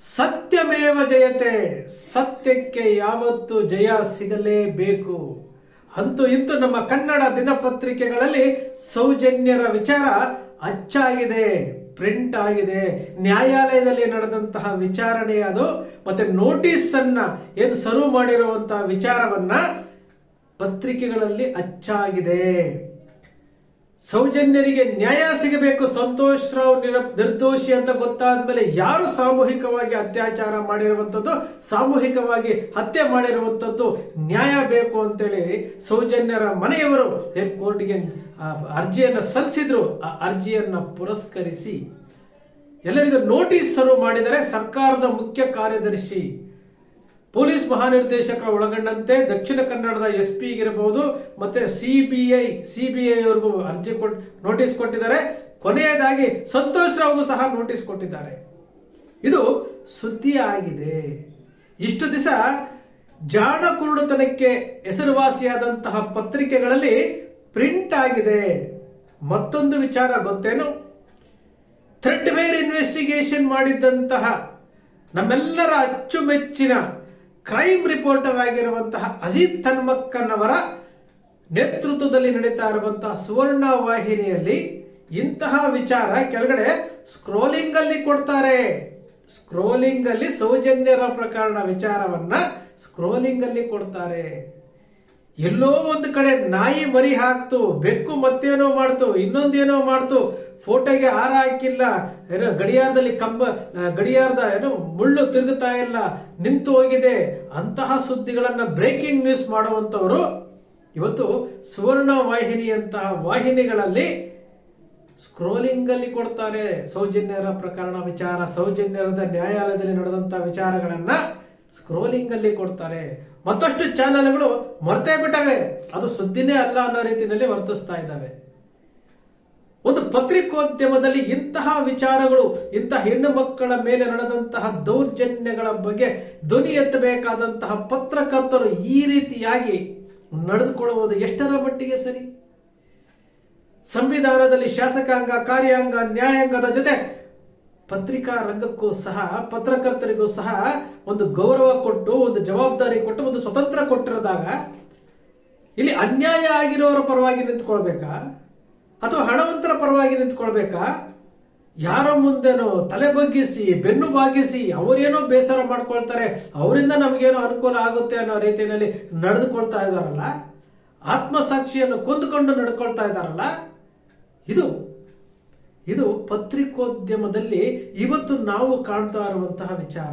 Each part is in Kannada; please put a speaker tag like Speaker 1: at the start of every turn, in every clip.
Speaker 1: ಸತ್ಯಮೇವ ಜಯತೆ, ಸತ್ಯಕ್ಕೆ ಯಾವತ್ತು ಜಯ ಸಿಗಲೇಬೇಕು. ಅಂತೂ ಇಂತೂ ನಮ್ಮ ಕನ್ನಡ ದಿನಪತ್ರಿಕೆಗಳಲ್ಲಿ ಸೌಜನ್ಯರ ವಿಚಾರ ಅಚ್ಚಾಗಿದೆ, ಪ್ರಿಂಟ್ ಆಗಿದೆ. ನ್ಯಾಯಾಲಯದಲ್ಲಿ ನಡೆದಂತಹ ವಿಚಾರಣೆ ಅದು, ಮತ್ತೆ ನೋಟಿಸ್ ಅನ್ನ ಏನು ಸರ್ವ್ ಮಾಡಿರುವಂತಹ ವಿಚಾರವನ್ನ ಪತ್ರಿಕೆಗಳಲ್ಲಿ ಅಚ್ಚಾಗಿದೆ. ಸೌಜನ್ಯರಿಗೆ ನ್ಯಾಯ ಸಿಗಬೇಕು, ಸಂತೋಷ್ ರಾವ್ ನಿರ- ನಿರ್ದೋಷಿ ಅಂತ ಗೊತ್ತಾದ್ಮೇಲೆ ಯಾರು ಸಾಮೂಹಿಕವಾಗಿ ಅತ್ಯಾಚಾರ ಮಾಡಿರುವಂಥದ್ದು, ಸಾಮೂಹಿಕವಾಗಿ ಹತ್ಯೆ ಮಾಡಿರುವಂಥದ್ದು ನ್ಯಾಯ ಬೇಕು ಅಂತೇಳಿ ಸೌಜನ್ಯರ ಮನೆಯವರು ಕೋರ್ಟ್ಗೆ ಅರ್ಜಿಯನ್ನ ಸಲ್ಲಿಸಿದ್ರು. ಆ ಅರ್ಜಿಯನ್ನು ಪುರಸ್ಕರಿಸಿ ಎಲ್ಲರಿಗೂ ನೋಟಿಸ್ ಸರ್ವ್ ಮಾಡಿದರೆ ಸರ್ಕಾರದ ಮುಖ್ಯ ಕಾರ್ಯದರ್ಶಿ ಪೊಲೀಸ್ ಮಹಾನಿರ್ದೇಶಕರ ಒಳಗೊಂಡಂತೆ ದಕ್ಷಿಣ ಕನ್ನಡದ ಎಸ್ ಪಿ ಇರಬಹುದು ಮತ್ತೆ C B I C B ಅವ್ರಿಗೂ ಅರ್ಜಿ ಕೊಟ್, ನೋಟಿಸ್ ಕೊಟ್ಟಿದ್ದಾರೆ. ಕೊನೆಯದಾಗಿ ಸಂತೋಷ್ ರಾವ್ಗೂ ಸಹ ನೋಟಿಸ್ ಕೊಟ್ಟಿದ್ದಾರೆ. ಇದು ಸುದ್ದಿ ಆಗಿದೆ. ಇಷ್ಟು ದಿವಸ ಜಾಣ ಕುರುಡುತನಕ್ಕೆ ಹೆಸರುವಾಸಿಯಾದಂತಹ ಪತ್ರಿಕೆಗಳಲ್ಲಿ ಪ್ರಿಂಟ್ ಆಗಿದೆ. ಮತ್ತೊಂದು ವಿಚಾರ ಗೊತ್ತೇನು? ಥ್ರೆಡ್ ವೇರ್ ಇನ್ವೆಸ್ಟಿಗೇಷನ್ ಮಾಡಿದ್ದಂತಹ ನಮ್ಮೆಲ್ಲರ ಅಚ್ಚುಮೆಚ್ಚಿನ ಕ್ರೈಮ್ ರಿಪೋರ್ಟರ್ ಆಗಿರುವಂತಹ ಅಜಿತ್ ತನ್ಮಕ್ಕನ್ನವರ ನೇತೃತ್ವದಲ್ಲಿ ನಡೀತಾ ಇರುವಂತಹ ಸುವರ್ಣ ವಾಹಿನಿಯಲ್ಲಿ ಇಂತಹ ವಿಚಾರ ಕೆಳಗಡೆ ಸ್ಕ್ರೋಲಿಂಗ್ ಅಲ್ಲಿ ಕೊಡ್ತಾರೆ. ಸ್ಕ್ರೋಲಿಂಗ್ ಅಲ್ಲಿ ಸೌಜನ್ಯರ ಪ್ರಕರಣ ವಿಚಾರವನ್ನ ಸ್ಕ್ರೋಲಿಂಗ್ ಅಲ್ಲಿ ಕೊಡ್ತಾರೆ. ಎಲ್ಲೋ ಒಂದು ಕಡೆ ನಾಯಿ ಮರಿ ಹಾಕ್ತು, ಬೆಕ್ಕು ಮತ್ತೇನೋ ಮಾಡ್ತು, ಇನ್ನೊಂದೇನೋ ಮಾಡ್ತು ಫೋಟೋಗೆ ಆರ ಹಾಕಿಲ್ಲ, ಏನೋ ಗಡಿಯಾರದಲ್ಲಿ ಕಂಬ ಗಡಿಯಾರದ, ಏನೋ ಮುಳ್ಳು ತಿರುಗುತ್ತಾ ಇಲ್ಲ, ನಿಂತು ಹೋಗಿದೆ. ಅಂತಹ ಸುದ್ದಿಗಳನ್ನು ಬ್ರೇಕಿಂಗ್ ನ್ಯೂಸ್ ಮಾಡುವಂತವರು ಇವತ್ತು ಸುವರ್ಣ ವಾಹಿನಿಯಂತಹ ವಾಹಿನಿಗಳಲ್ಲಿ ಸ್ಕ್ರೋಲಿಂಗಲ್ಲಿ ಕೊಡ್ತಾರೆ. ಸೌಜನ್ಯರ ಪ್ರಕರಣ ವಿಚಾರ, ಸೌಜನ್ಯರದ ನ್ಯಾಯಾಲಯದಲ್ಲಿ ನಡೆದಂಥ ವಿಚಾರಗಳನ್ನು ಸ್ಕ್ರೋಲಿಂಗಲ್ಲಿ ಕೊಡ್ತಾರೆ. ಮತ್ತಷ್ಟು ಚಾನೆಲ್ಗಳು ಮರ್ತೇ ಬಿಟ್ಟವೆ. ಅದು ಸುದ್ದಿನೇ ಅಲ್ಲ ಅನ್ನೋ ರೀತಿಯಲ್ಲಿ ವರ್ತಿಸ್ತಾ ಇದ್ದಾವೆ. ಒಂದು ಪತ್ರಿಕೋದ್ಯಮದಲ್ಲಿ ಇಂತಹ ವಿಚಾರಗಳು ಇಂತಹ ಹೆಣ್ಣು ಮಕ್ಕಳ ಮೇಲೆ ನಡೆದಂತಹ ದೌರ್ಜನ್ಯಗಳ ಬಗ್ಗೆ ಧ್ವನಿ ಎತ್ತಬೇಕಾದಂತಹ ಪತ್ರಕರ್ತರು ಈ ರೀತಿಯಾಗಿ ನಡೆದುಕೊಳ್ಳುವುದು ಎಷ್ಟರ ಮಟ್ಟಿಗೆ ಸರಿ? ಸಂವಿಧಾನದಲ್ಲಿ ಶಾಸಕಾಂಗ, ಕಾರ್ಯಾಂಗ, ನ್ಯಾಯಾಂಗದ ಜೊತೆ ಪತ್ರಿಕಾ ರಂಗಕ್ಕೂ ಸಹ, ಪತ್ರಕರ್ತರಿಗೂ ಸಹ ಒಂದು ಗೌರವ ಕೊಟ್ಟು, ಒಂದು ಜವಾಬ್ದಾರಿ ಕೊಟ್ಟು, ಒಂದು ಸ್ವತಂತ್ರ ಕೊಟ್ಟಿರದಾಗ ಇಲ್ಲಿ ಅನ್ಯಾಯ ಆಗಿರೋರ ಪರವಾಗಿ ನಿಂತ್ಕೊಳ್ಬೇಕಾ? ಅಥವಾ ಹಣವಂತರ ಪರವಾಗಿ ನಿಂತ್ಕೊಳ್ಬೇಕಾ? ಯಾರ ಮುಂದೆನೋ ತಲೆ ಬಗ್ಗಿಸಿ, ಬೆನ್ನು ಬಾಗಿಸಿ, ಅವರೇನೋ ಬೇಸರ ಮಾಡ್ಕೊಳ್ತಾರೆ, ಅವರಿಂದ ನಮಗೇನೋ ಅನುಕೂಲ ಆಗುತ್ತೆ ಅನ್ನೋ ರೀತಿಯಲ್ಲಿ ನಡೆದುಕೊಳ್ತಾ ಇದ್ದಾರಲ್ಲ? ಆತ್ಮಸಾಕ್ಷಿಯನ್ನು ಕೊಂದುಕೊಂಡು ನಡ್ಕೊಳ್ತಾ ಇದ್ದಾರಲ್ಲ? ಇದು ಇದು ಪತ್ರಿಕೋದ್ಯಮದಲ್ಲಿ ಇವತ್ತು ನಾವು ಕಾಣ್ತಾ ಇರುವಂತಹ ವಿಚಾರ.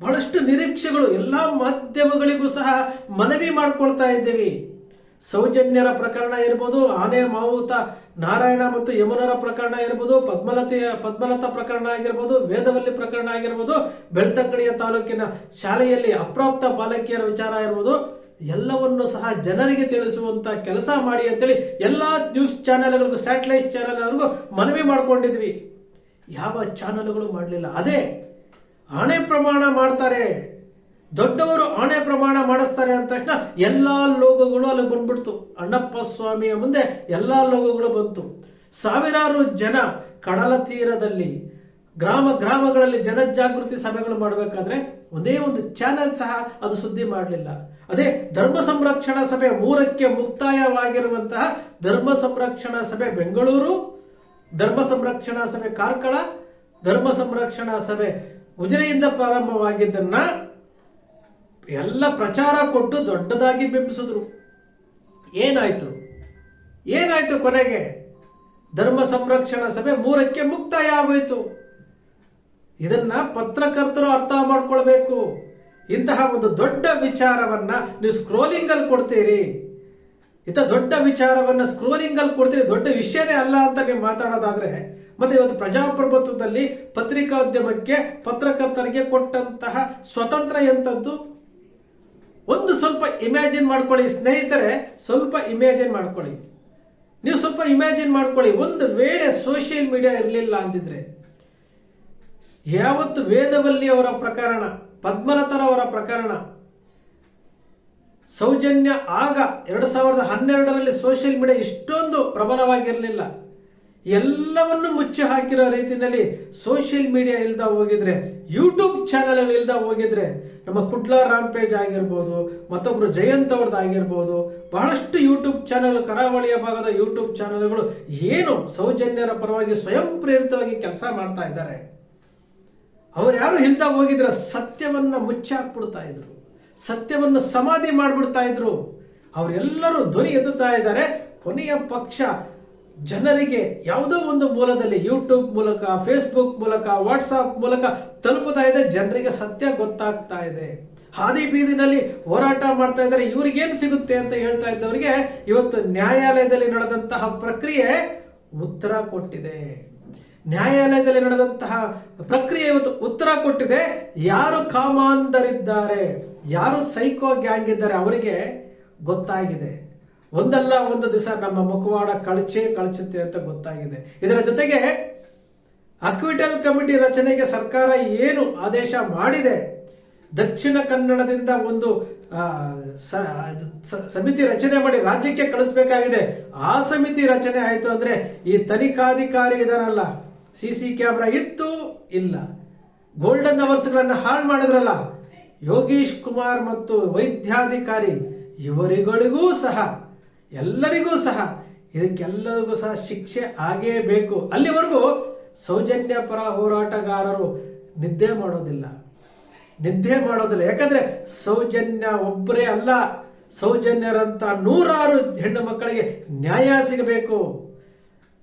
Speaker 1: ಬಹಳಷ್ಟು ನಿರೀಕ್ಷೆಗಳು ಎಲ್ಲಾ ಮಾಧ್ಯಮಗಳಿಗೂ ಸಹ ಮನವಿ ಮಾಡ್ಕೊಳ್ತಾ ಇದ್ದೇವೆ. ಸೌಜನ್ಯರ ಪ್ರಕರಣ ಇರ್ಬೋದು ಆನೆ ಮಾವುತ ನಾರಾಯಣ ಮತ್ತು ಯಮುನರ ಪ್ರಕರಣ ಇರ್ಬೋದು ಪದ್ಮಲತೆಯ, ಪದ್ಮಲತಾ ಪ್ರಕರಣ ಆಗಿರ್ಬೋದು, ವೇದವಲ್ಲಿ ಪ್ರಕರಣ ಆಗಿರ್ಬೋದು, ಬೆಳ್ತಂಗಡಿಯ ತಾಲೂಕಿನ ಶಾಲೆಯಲ್ಲಿ ಅಪ್ರಾಪ್ತ ಬಾಲಕಿಯರ ವಿಚಾರ ಇರ್ಬೋದು ಎಲ್ಲವನ್ನು ಸಹ ಜನರಿಗೆ ತಿಳಿಸುವಂತ ಕೆಲಸ ಮಾಡಿ ಅಂತೇಳಿ ಎಲ್ಲಾ ನ್ಯೂಸ್ ಚಾನೆಲ್ಗಳಿಗೂ, ಸ್ಯಾಟಲೈಟ್ ಚಾನೆಲ್ವರೆಗೂ ಮನವಿ ಮಾಡ್ಕೊಂಡಿದ್ವಿ. ಯಾವ ಚಾನೆಲ್ಗಳು ಮಾಡಲಿಲ್ಲ. ಅದೇ ಹಣೆ ಪ್ರಮಾಣ ಮಾಡ್ತಾರೆ. ದೊಡ್ಡವರು ಆಣೆ ಪ್ರಮಾಣ ಮಾಡಿಸ್ತಾರೆ ಅಂದ ತಕ್ಷಣ ಎಲ್ಲಾ ಲೋಗಗಳು ಅಲ್ಲಿ ಬಂದ್ಬಿಡ್ತು. ಅಣ್ಣಪ್ಪ ಸ್ವಾಮಿಯ ಮುಂದೆ ಎಲ್ಲಾ ಲೋಗಗಳು ಬಂತು. ಸಾವಿರಾರು ಜನ ಕಡಲ ತೀರದಲ್ಲಿ ಗ್ರಾಮ ಗ್ರಾಮಗಳಲ್ಲಿ ಜನಜಾಗೃತಿ ಸಭೆಗಳು ಮಾಡಬೇಕಾದ್ರೆ ಒಂದೇ ಒಂದು ಚಾನೆಲ್ ಸಹ ಅದು ಸುದ್ದಿ ಮಾಡಲಿಲ್ಲ. ಅದೇ ಧರ್ಮ ಸಂರಕ್ಷಣಾ ಸಭೆ ಮೂರಕ್ಕೆ ಮುಕ್ತಾಯವಾಗಿರುವಂತಹ ಧರ್ಮ ಸಂರಕ್ಷಣಾ ಸಭೆ ಬೆಂಗಳೂರು, ಧರ್ಮ ಸಂರಕ್ಷಣಾ ಸಭೆ ಕಾರ್ಕಳ, ಧರ್ಮ ಸಂರಕ್ಷಣಾ ಸಭೆ ಉಜಿರೆಯಿಂದ ಪ್ರಾರಂಭವಾಗಿದ್ದನ್ನ ಎಲ್ಲ ಪ್ರಚಾರ ಕೊಟ್ಟು ದೊಡ್ಡದಾಗಿ ಬಿಂಬಿಸಿದ್ರು. ಏನಾಯ್ತು? ಏನಾಯ್ತು ಕೊನೆಗೆ? ಧರ್ಮ ಸಂರಕ್ಷಣಾ ಸಭೆ ಮೂರಕ್ಕೆ ಮುಕ್ತಾಯ ಆಗೋಯ್ತು. ಇದನ್ನ ಪತ್ರಕರ್ತರು ಅರ್ಥ ಮಾಡ್ಕೊಳ್ಬೇಕು. ಇಂತಹ ಒಂದು ದೊಡ್ಡ ವಿಚಾರವನ್ನ ನೀವು ಸ್ಕ್ರೋಲಿಂಗ್ ಅಲ್ಲಿ ಕೊಡ್ತೀರಿ. ಇಂಥ ದೊಡ್ಡ ವಿಚಾರವನ್ನ ಸ್ಕ್ರೋಲಿಂಗ್ ಅಲ್ಲಿ ಕೊಡ್ತೀರಿ, ದೊಡ್ಡ ವಿಷಯನೇ ಅಲ್ಲ ಅಂತ ನೀವು ಮಾತಾಡೋದಾದ್ರೆ, ಮತ್ತೆ ಇವತ್ತು ಪ್ರಜಾಪ್ರಭುತ್ವದಲ್ಲಿ ಪತ್ರಿಕೋದ್ಯಮಕ್ಕೆ ಪತ್ರಕರ್ತರಿಗೆ ಕೊಟ್ಟಂತಹ ಸ್ವತಂತ್ರ ಎಂಥದ್ದು ಒಂದು ಸ್ವಲ್ಪ ಇಮ್ಯಾಜಿನ್ ಮಾಡ್ಕೊಳ್ಳಿ, ಸ್ನೇಹಿತರೆ, ಸ್ವಲ್ಪ ಇಮ್ಯಾಜಿನ್ ಮಾಡ್ಕೊಳ್ಳಿ. ನೀವು ಸ್ವಲ್ಪ ಇಮ್ಯಾಜಿನ್ ಮಾಡ್ಕೊಳ್ಳಿ, ಒಂದು ವೇಳೆ ಸೋಷಿಯಲ್ ಮೀಡಿಯಾ ಇರಲಿಲ್ಲ ಅಂದಿದ್ರೆ ಯಾವತ್ತು ವೇದವಲ್ಲಿ ಅವರ ಪ್ರಕರಣ ಪದ್ಮಲತರ ಅವರ ಪ್ರಕರಣ, ಸೌಜನ್ಯ ಆಗ ಎರಡು ಸಾವಿರದ ಹನ್ನೆರಡರಲ್ಲಿ ಸೋಷಿಯಲ್ ಮೀಡಿಯಾ ಇಷ್ಟೊಂದು ಪ್ರಬಲವಾಗಿರಲಿಲ್ಲ. ಎಲ್ಲವನ್ನು ಮುಚ್ಚಿ ಹಾಕಿರೋ ರೀತಿಯಲ್ಲಿ ಸೋಷಿಯಲ್ ಮೀಡಿಯಾ ಇಲ್ದ ಹೋಗಿದ್ರೆ ಯೂಟ್ಯೂಬ್ ಚಾನಲ್ ಇಲ್ದ ಹೋಗಿದ್ರೆ, ನಮ್ಮ ಕುಡ್ಲಾ ಪೇಜ್ ಆಗಿರ್ಬೋದು, ಮತ್ತೊಬ್ರು ಜಯಂತ್ ಅವ್ರದ್ದು ಆಗಿರ್ಬೋದು, ಬಹಳಷ್ಟು ಯೂಟ್ಯೂಬ್ ಚಾನಲ್ ಕರಾವಳಿಯ ಭಾಗದ ಯೂಟ್ಯೂಬ್ ಚಾನಲ್ಗಳು ಏನು ಸೌಜನ್ಯರ ಪರವಾಗಿ ಸ್ವಯಂ ಪ್ರೇರಿತವಾಗಿ ಕೆಲಸ ಮಾಡ್ತಾ ಇದ್ದಾರೆ. ಅವ್ರು ಯಾರು ಇಲ್ದ ಹೋಗಿದ್ರೆ ಸತ್ಯವನ್ನ ಮುಚ್ಚಾಕ್ಬಿಡ್ತಾ ಇದ್ರು, ಸತ್ಯವನ್ನು ಸಮಾಧಿ ಮಾಡಿಬಿಡ್ತಾ ಇದ್ರು. ಅವರೆಲ್ಲರೂ ಧ್ವನಿ ಎತ್ತುತ್ತಾ ಇದ್ದಾರೆ. ಕೊನೆಯ ಪಕ್ಷ ಜನರಿಗೆ ಯಾವುದೋ ಒಂದು ಮೂಲದಲ್ಲಿ ಯೂಟ್ಯೂಬ್ ಮೂಲಕ ಫೇಸ್ಬುಕ್ ಮೂಲಕ ವಾಟ್ಸಾಪ್ ಮೂಲಕ ತಲುಪುತ್ತಾ ಇದೆ, ಜನರಿಗೆ ಸತ್ಯ ಗೊತ್ತಾಗ್ತಾ ಇದೆ. ಹಾದಿ ಬೀದಿನಲ್ಲಿ ಹೋರಾಟ ಮಾಡ್ತಾ ಇದ್ದಾರೆ, ಇವ್ರಿಗೇನು ಸಿಗುತ್ತೆ ಅಂತ ಹೇಳ್ತಾ ಇದ್ದವರಿಗೆ ಇವತ್ತು ನ್ಯಾಯಾಲಯದಲ್ಲಿ ನಡೆದಂತಹ ಪ್ರಕ್ರಿಯೆ ಉತ್ತರ ಕೊಟ್ಟಿದೆ. ನ್ಯಾಯಾಲಯದಲ್ಲಿ ನಡೆದಂತಹ ಪ್ರಕ್ರಿಯೆ ಇವತ್ತು ಉತ್ತರ ಕೊಟ್ಟಿದೆ. ಯಾರು ಕಾಮಾಂಧರಿದ್ದಾರೆ, ಯಾರು ಸೈಕೋ ಗ್ಯಾಂಗ್ ಇದ್ದಾರೆ, ಅವರಿಗೆ ಗೊತ್ತಾಗಿದೆ. ಒಂದಲ್ಲ ಒಂದು ದಿವಸ ನಮ್ಮ ಮುಖವಾಡ ಕಳಚೆ ಕಳಚುತ್ತೆ ಅಂತ ಗೊತ್ತಾಗಿದೆ. ಇದರ ಜೊತೆಗೆ ಅಕ್ವಿಟಲ್ ಕಮಿಟಿ ರಚನೆಗೆ ಸರ್ಕಾರ ಏನು ಆದೇಶ ಮಾಡಿದೆ? ದಕ್ಷಿಣ ಕನ್ನಡದಿಂದ ಒಂದು ಸಮಿತಿ ರಚನೆ ಮಾಡಿ ರಾಜ್ಯಕ್ಕೆ ಕಳಿಸ್ಬೇಕಾಗಿದೆ. ಆ ಸಮಿತಿ ರಚನೆ ಆಯಿತು ಅಂದ್ರೆ ಈ ತನಿಖಾಧಿಕಾರಿ ಇದಾರಲ್ಲ, ಸಿ ಸಿ ಕ್ಯಾಮ್ರಾ ಇತ್ತು ಇಲ್ಲ. ಗೋಲ್ಡನ್ ಅವರ್ಸ್ಗಳನ್ನು ಹಾಳು ಮಾಡಿದ್ರಲ್ಲ, ಯೋಗೀಶ್ ಕುಮಾರ್ ಮತ್ತು ವೈದ್ಯಾಧಿಕಾರಿ ಇವರುಗಳಿಗೂ ಸಹ ಎಲ್ಲರಿಗೂ ಸಹ ಇದಕ್ಕೆಲ್ಲರಿಗೂ ಸಹ ಶಿಕ್ಷೆ ಆಗೇ ಬೇಕು. ಅಲ್ಲಿವರೆಗೂ ಸೌಜನ್ಯ ಪರ ಹೋರಾಟಗಾರರು ನಿದ್ದೆ ಮಾಡೋದಿಲ್ಲ. ನಿದ್ದೆ ಮಾಡೋದಿಲ್ಲ. ಯಾಕಂದ್ರೆ ಸೌಜನ್ಯ ಒಬ್ಬರೇ ಅಲ್ಲ. ಸೌಜನ್ಯರಂತ ನೂರಾರು ಹೆಣ್ಣು ಮಕ್ಕಳಿಗೆ ನ್ಯಾಯ ಸಿಗಬೇಕು.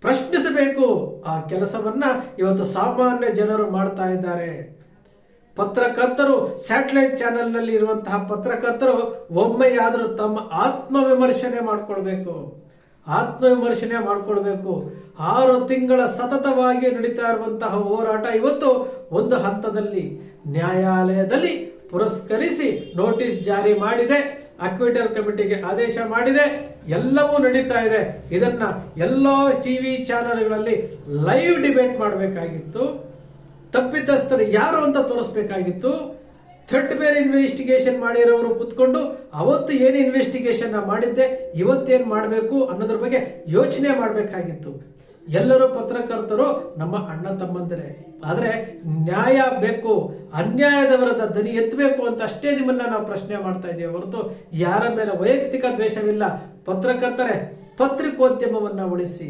Speaker 1: ಪ್ರಶ್ನಿಸಬೇಕು ಆ ಕೆಲಸವನ್ನ ಇವತ್ತು ಸಾಮಾನ್ಯ ಜನರು ಮಾಡ್ತಾ ಇದ್ದಾರೆ. ಪತ್ರಕರ್ತರು ಸ್ಯಾಟಲೈಟ್ ಚಾನೆಲ್ನಲ್ಲಿ ಇರುವಂತಹ ಪತ್ರಕರ್ತರು ಒಮ್ಮೆಯಾದರೂ ತಮ್ಮ ಆತ್ಮವಿಮರ್ಶನೆ ಮಾಡಿಕೊಳ್ಬೇಕು. ಆತ್ಮವಿಮರ್ಶನೆ ಮಾಡಿಕೊಳ್ಬೇಕು. ಆರು ತಿಂಗಳ ಸತತವಾಗಿ ನಡೀತಾ ಇರುವಂತಹ ಹೋರಾಟ ಇವತ್ತು ಒಂದು ಹಂತದಲ್ಲಿ ನ್ಯಾಯಾಲಯದಲ್ಲಿ ಪುರಸ್ಕರಿಸಿ ನೋಟಿಸ್ ಜಾರಿ ಮಾಡಿದೆ. ಅಕ್ವಿಟಲ್ ಕಮಿಟಿಗೆ ಆದೇಶ ಮಾಡಿದೆ. ಎಲ್ಲವೂ ನಡೀತಾ ಇದೆ. ಇದನ್ನ ಎಲ್ಲ ಟಿವಿ ಚಾನೆಲ್ಗಳಲ್ಲಿ ಲೈವ್ ಡಿಬೇಟ್ ಮಾಡಬೇಕಾಗಿತ್ತು. ತಪ್ಪಿತಸ್ಥರು ಯಾರು ಅಂತ ತೋರಿಸ್ಬೇಕಾಗಿತ್ತು. ಥ್ರೆಡ್ ಬೇರ್ ಇನ್ವೆಸ್ಟಿಗೇಷನ್ ಮಾಡಿರೋರು ಕುತ್ಕೊಂಡು, ಅವತ್ತು ಏನು ಇನ್ವೆಸ್ಟಿಗೇಷನ್ ಮಾಡಿದ್ದೆ, ಇವತ್ತೇನು ಮಾಡಬೇಕು ಅನ್ನೋದ್ರ ಬಗ್ಗೆ ಯೋಚನೆ ಮಾಡಬೇಕಾಗಿತ್ತು. ಎಲ್ಲರೂ ಪತ್ರಕರ್ತರು ನಮ್ಮ ಅಣ್ಣ ತಮ್ಮಂದರೆ. ಆದರೆ ನ್ಯಾಯ ಬೇಕು, ಅನ್ಯಾಯದ ವಿರುದ್ಧ ದನಿ ಎತ್ತಬೇಕು ಅಂತ ಅಷ್ಟೇ ನಿಮ್ಮನ್ನ ನಾವು ಪ್ರಶ್ನೆ ಮಾಡ್ತಾ ಇದ್ದೇವೆ ಹೊರತು ಯಾರ ಮೇಲೆ ವೈಯಕ್ತಿಕ ದ್ವೇಷವಿಲ್ಲ. ಪತ್ರಕರ್ತರೇ, ಪತ್ರಿಕೋದ್ಯಮವನ್ನ ಉಳಿಸಿ.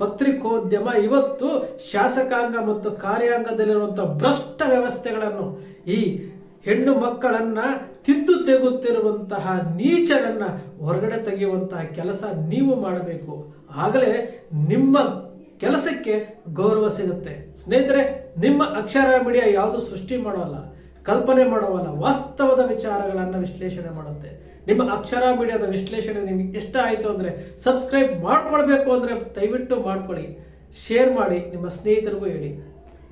Speaker 1: ಪತ್ರಿಕೋದ್ಯಮ ಇವತ್ತು ಶಾಸಕಾಂಗ ಮತ್ತು ಕಾರ್ಯಾಂಗದಲ್ಲಿರುವಂಥ ಭ್ರಷ್ಟ ವ್ಯವಸ್ಥೆಗಳನ್ನು ಈ ಹೆಣ್ಣು ಮಕ್ಕಳನ್ನ ತಿದ್ದು ತೆಗುತ್ತಿರುವಂತಹ ನೀಚರನ್ನ ಹೊರಗಡೆ ತೆಗೆಯುವಂತಹ ಕೆಲಸ ನೀವು ಮಾಡಬೇಕು. ಆಗಲೇ ನಿಮ್ಮ ಕೆಲಸಕ್ಕೆ ಗೌರವ ಸಿಗುತ್ತೆ. ಸ್ನೇಹಿತರೆ, ನಿಮ್ಮ ಅಕ್ಷರ ಮೀಡಿಯಾ ಯಾವುದು ಸೃಷ್ಟಿ ಮಾಡೋಲ್ಲ, ಕಲ್ಪನೆ ಮಾಡೋವಲ್ಲ, ವಾಸ್ತವದ ವಿಚಾರಗಳನ್ನು ವಿಶ್ಲೇಷಣೆ ಮಾಡುತ್ತೆ. ನಿಮ್ಮ ಅಕ್ಷರ ಮೀಡಿಯಾದ ವಿಶ್ಲೇಷಣೆ ನಿಮಗೆ ಇಷ್ಟ ಆಯಿತು ಅಂದರೆ ಸಬ್ಸ್ಕ್ರೈಬ್ ಮಾಡ್ಕೊಳ್ಬೇಕು ಅಂದರೆ ದಯವಿಟ್ಟು ಮಾಡ್ಕೊಳ್ಳಿ. ಶೇರ್ ಮಾಡಿ, ನಿಮ್ಮ ಸ್ನೇಹಿತರಿಗೂ ಹೇಳಿ.